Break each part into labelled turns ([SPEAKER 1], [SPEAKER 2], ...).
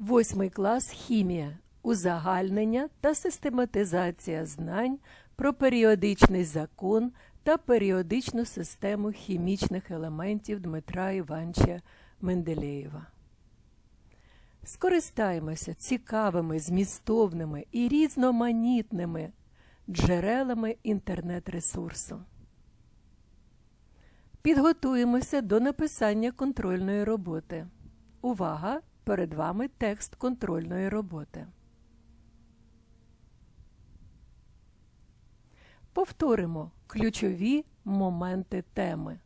[SPEAKER 1] Восьмий клас хімія. Узагальнення та систематизація знань про періодичний закон та періодичну систему хімічних елементів Дмитра Івановича Менделєєва. Скористаємося цікавими, змістовними і різноманітними джерелами інтернет-ресурсу. Підготуємося до написання контрольної роботи. Увага! Перед вами текст контрольної роботи. Повторимо ключові моменти теми,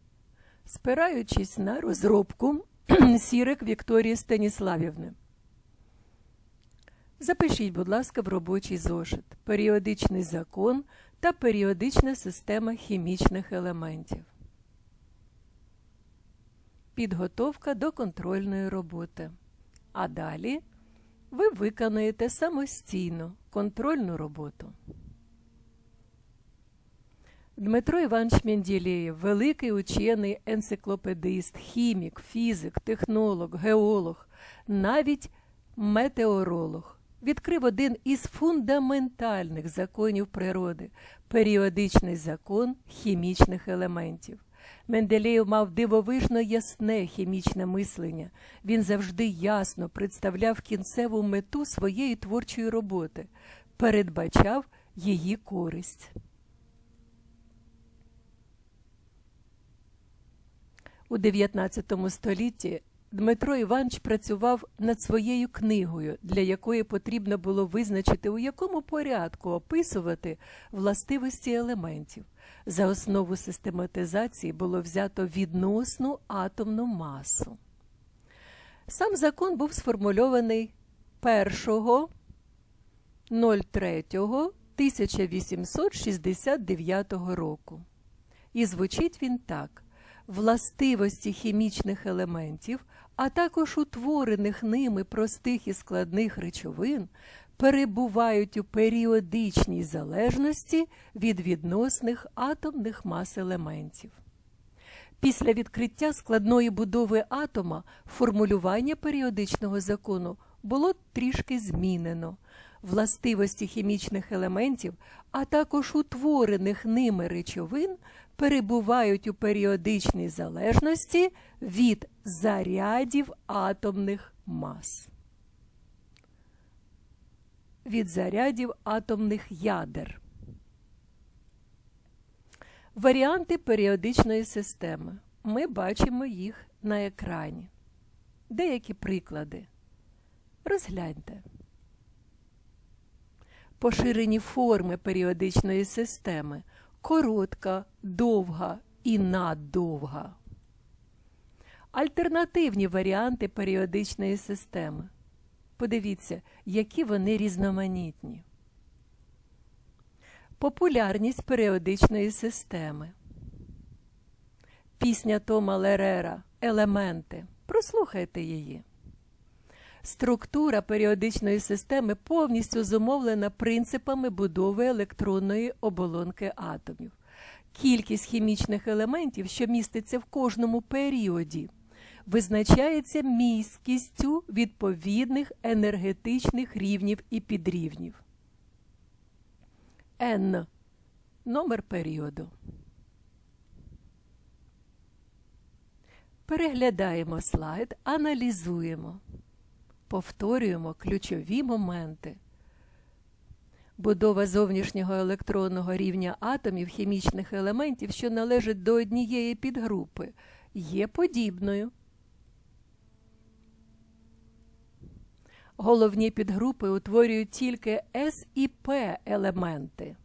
[SPEAKER 1] спираючись на розробку Сірик Вікторії Станіславівни. Запишіть, будь ласка, в робочий зошит періодичний закон та періодична система хімічних елементів. Підготовка до контрольної роботи. А далі ви виконуєте самостійно контрольну роботу. Дмитро Іванович Менділєєв – великий учений енциклопедист, хімік, фізик, технолог, геолог, навіть метеоролог. Відкрив один із фундаментальних законів природи періодичний закон хімічних елементів. Менделєєв мав дивовижно ясне хімічне мислення. Він завжди ясно представляв кінцеву мету своєї творчої роботи, передбачав її користь. У 19 столітті Дмитро Іванович працював над своєю книгою, для якої потрібно було визначити, у якому порядку описувати властивості елементів. За основу систематизації було взято відносну атомну масу. Сам закон був сформульований 1.03.1869 року. І звучить він так: властивості хімічних елементів, а також утворених ними простих і складних речовин перебувають у періодичній залежності від відносних атомних мас елементів. Після відкриття складної будови атома формулювання періодичного закону було трішки змінено. Властивості хімічних елементів, а також утворених ними речовин перебувають у періодичній залежності від зарядів атомних мас від зарядів атомних ядер. Варіанти періодичної системи. Ми бачимо їх на екрані. Деякі приклади. Розгляньте. Поширені форми періодичної системи коротка, довга і наддовга. Альтернативні варіанти періодичної системи. Подивіться, які вони різноманітні. Популярність періодичної системи. Пісня Тома Лерера Елементи. Прослухайте її. Структура періодичної системи повністю зумовлена принципами будови електронної оболонки атомів. Кількість хімічних елементів, що міститься в кожному періоді визначається міськістю відповідних енергетичних рівнів і підрівнів. N номер періоду. Переглядаємо слайд, аналізуємо, повторюємо ключові моменти. Будова зовнішнього електронного рівня атомів хімічних елементів, що належать до однієї підгрупи, є подібною. Головні підгрупи утворюють тільки С і П елементи.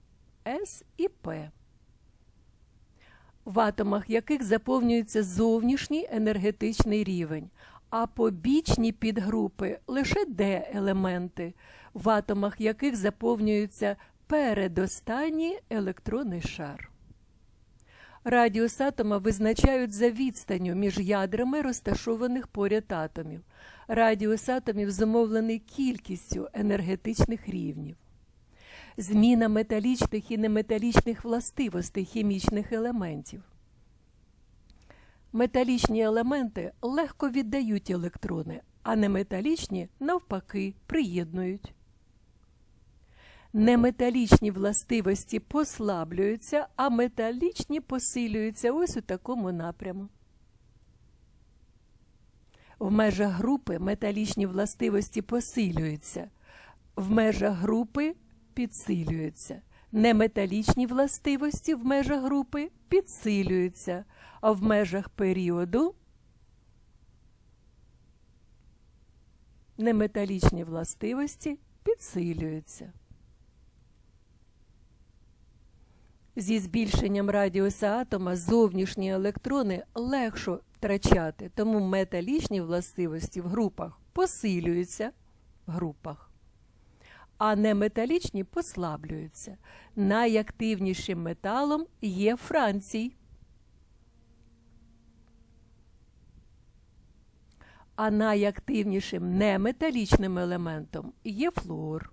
[SPEAKER 1] С і П, в атомах яких заповнюється зовнішній енергетичний рівень, а побічні підгрупи лише Д елементи, в атомах яких заповнюється передостанній електронний шар. Радіус атома визначають за відстанню між ядрами розташованих поряд атомів. Радіус атомів зумовлений кількістю енергетичних рівнів. Зміна металічних і неметалічних властивостей хімічних елементів. Металічні елементи легко віддають електрони, а неметалічні, навпаки, приєднують. Неметалічні властивості послаблюються, а металічні посилюються ось у такому напряму. В межах групи металічні властивості посилюються, в межах групи підсилюються. Неметалічні властивості в межах групи підсилюються, а в межах періоду неметалічні властивості підсилюються. Зі збільшенням радіуса атома зовнішні електрони легше втрачати, тому металічні властивості в групах посилюються в групах, а неметалічні послаблюються. Найактивнішим металом є Францій. А найактивнішим неметалічним елементом є флуор.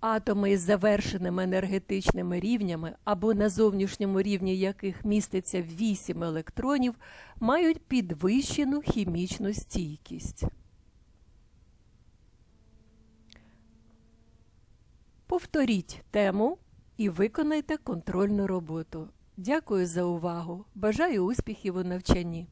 [SPEAKER 1] Атоми із завершеними енергетичними рівнями або на зовнішньому рівні яких міститься 8 електронів, мають підвищену хімічну стійкість. Повторіть тему і виконайте контрольну роботу. Дякую за увагу. Бажаю успіхів у навчанні.